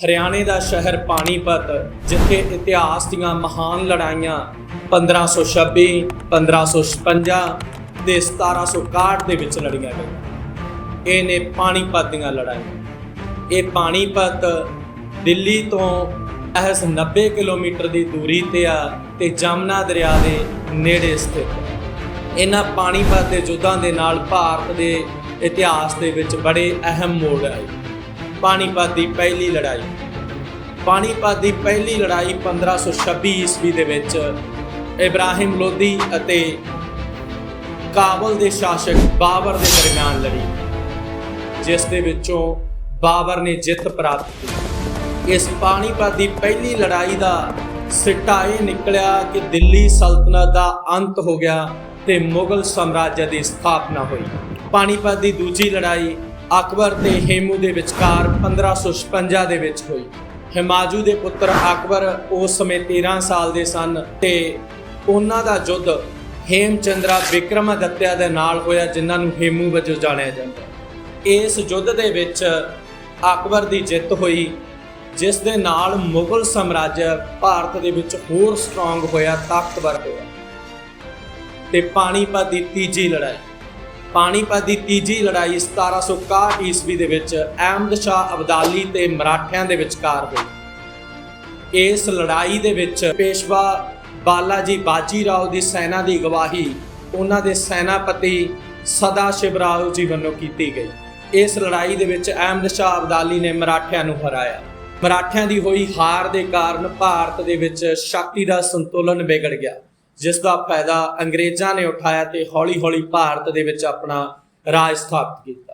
ਹਰਿਆਣੇ ਦਾ ਸ਼ਹਿਰ ਪਾਣੀਪਤ, ਜਿੱਥੇ ਇਤਿਹਾਸ ਦੀਆਂ ਮਹਾਨ ਲੜਾਈਆਂ 1526 1556 ਤੇ 1761 ਦੇ ਵਿੱਚ ਲੜੀਆਂ ਗਈਆਂ। ਇਹ ਨੇ ਪਾਣੀਪਤ ਦੀਆਂ ਲੜਾਈਆਂ। ਇਹ ਪਾਣੀਪਤ ਦਿੱਲੀ ਤੋਂ ਮਹਿਜ਼ 90 ਕਿਲੋਮੀਟਰ ਦੀ ਦੂਰੀ ਤੇ ਆ ਤੇ ਜਮਨਾ ਦਰਿਆ ਦੇ ਨੇੜੇ ਸਥਿਤ ਇਹਨਾਂ ਪਾਣੀਪਤ ਦੇ ਯੁੱਧਾਂ ਦੇ ਨਾਲ ਭਾਰਤ ਦੇ ਇਤਿਹਾਸ ਦੇ ਵਿੱਚ ਬੜੇ ਅਹਿਮ ਮੋੜ ਆਏ। ਪਾਣੀਪਤ ਦੀ ਪਹਿਲੀ ਲੜਾਈ। ਪਾਣੀਪਤ ਦੀ ਪਹਿਲੀ ਲੜਾਈ 1526 ਈਸਵੀ ਦੇ ਵਿੱਚ ਇਬਰਾਹਿਮ ਲੋਧੀ ਅਤੇ ਕਾਬਲ ਦੇ ਸ਼ਾਸਕ ਬਾਬਰ ਦੇ ਦਰਮਿਆਨ ਲੜੀ, ਜਿਸ ਦੇ ਵਿੱਚੋਂ ਬਾਬਰ ਨੇ ਜਿੱਤ ਪ੍ਰਾਪਤ ਕੀਤੀ। ਇਸ ਪਾਣੀਪਤ ਦੀ ਪਹਿਲੀ ਲੜਾਈ ਦਾ ਸਿੱਟਾ ਇਹ ਨਿਕਲਿਆ ਕਿ ਦਿੱਲੀ ਸਲਤਨਤ ਦਾ ਅੰਤ ਹੋ ਗਿਆ ਤੇ ਮੁਗਲ ਸਾਮਰਾਜ ਦੀ ਸਥਾਪਨਾ ਹੋਈ। ਪਾਣੀਪਤ ਦੀ ਦੂਜੀ ਲੜਾਈ ਅਕਬਰ ਤੇ ਹੇਮੂ ਦੇ ਵਿਚਕਾਰ 1556 ਦੇ ਵਿੱਚ ਹੋਈ। ਹਿਮਾਜੂ ਦੇ ਪੁੱਤਰ ਅਕਬਰ ਉਸ ਸਮੇਂ 13 ਸਾਲ ਦੇ ਸਨ ਤੇ ਉਹਨਾਂ ਦਾ ਯੁੱਧ ਹੇਮਚੰਦਰਾ ਵਿਕਰਮਾਦਿੱਤਿਆ ਦੇ ਨਾਲ ਹੋਇਆ, ਜਿਨ੍ਹਾਂ ਨੂੰ ਹੇਮੂ ਵਜੋਂ ਜਾਣਿਆ ਜਾਂਦਾ ਇਸ ਯੁੱਧ ਦੇ ਵਿੱਚ ਅਕਬਰ ਦੀ ਜਿੱਤ ਹੋਈ, ਜਿਸ ਦੇ ਨਾਲ ਮੁਗਲ ਸਾਮਰਾਜ ਭਾਰਤ ਦੇ ਵਿੱਚ ਹੋਰ ਸਟਰੋਂਗ ਹੋਇਆ, ਤਾਕਤਵਰ ਹੋਇਆ। ਤੇ ਪਾਣੀਪਤ ਦੀ ਤੀਜੀ ਲੜਾਈ ਪਾਣੀਪਤ ਦੀ ਤੀਜੀ ਲੜਾਈ 1761 ਈਸਵੀ ਦੇ ਵਿੱਚ ਅਹਿਮਦ ਸ਼ਾਹ ਅਬਦਾਲੀ ਤੇ ਮਰਾਠਿਆਂ ਦੇ ਵਿਚਕਾਰ ਹੋਈ। ਇਸ ਲੜਾਈ ਦੇ ਵਿੱਚ ਪੇਸ਼ਵਾ ਬਾਲਾਜੀ ਬਾਜੀ ਰਾਓ ਦੀ ਸੈਨਾ ਦੀ ਗਵਾਹੀ ਉਹਨਾਂ ਦੇ ਸੈਨਾਪਤੀ ਸਦਾ ਸ਼ਿਵਰਾਓ ਜੀ ਵੱਲੋਂ ਕੀਤੀ ਗਈ। ਇਸ ਲੜਾਈ ਦੇ ਵਿੱਚ ਅਹਿਮਦ ਸ਼ਾਹ ਅਬਦਾਲੀ ਨੇ ਮਰਾਠਿਆਂ ਨੂੰ ਹਰਾਇਆ। ਮਰਾਠਿਆਂ ਦੀ ਹੋਈ ਹਾਰ ਦੇ ਕਾਰਨ ਭਾਰਤ ਦੇ ਵਿੱਚ ਸ਼ਕਤੀ ਦਾ ਸੰਤੁਲਨ ਵਿਗੜ ਗਿਆ। ਜਿਸ ਦਾ ਫਾਇਦਾ ਅੰਗਰੇਜ਼ਾਂ ਨੇ ਉਠਾਇਆ ਤੇ ਹੌਲੀ-ਹੌਲੀ ਭਾਰਤ ਦੇ ਵਿੱਚ ਆਪਣਾ ਰਾਜ ਸਥਾਪਿਤ ਕੀਤਾ।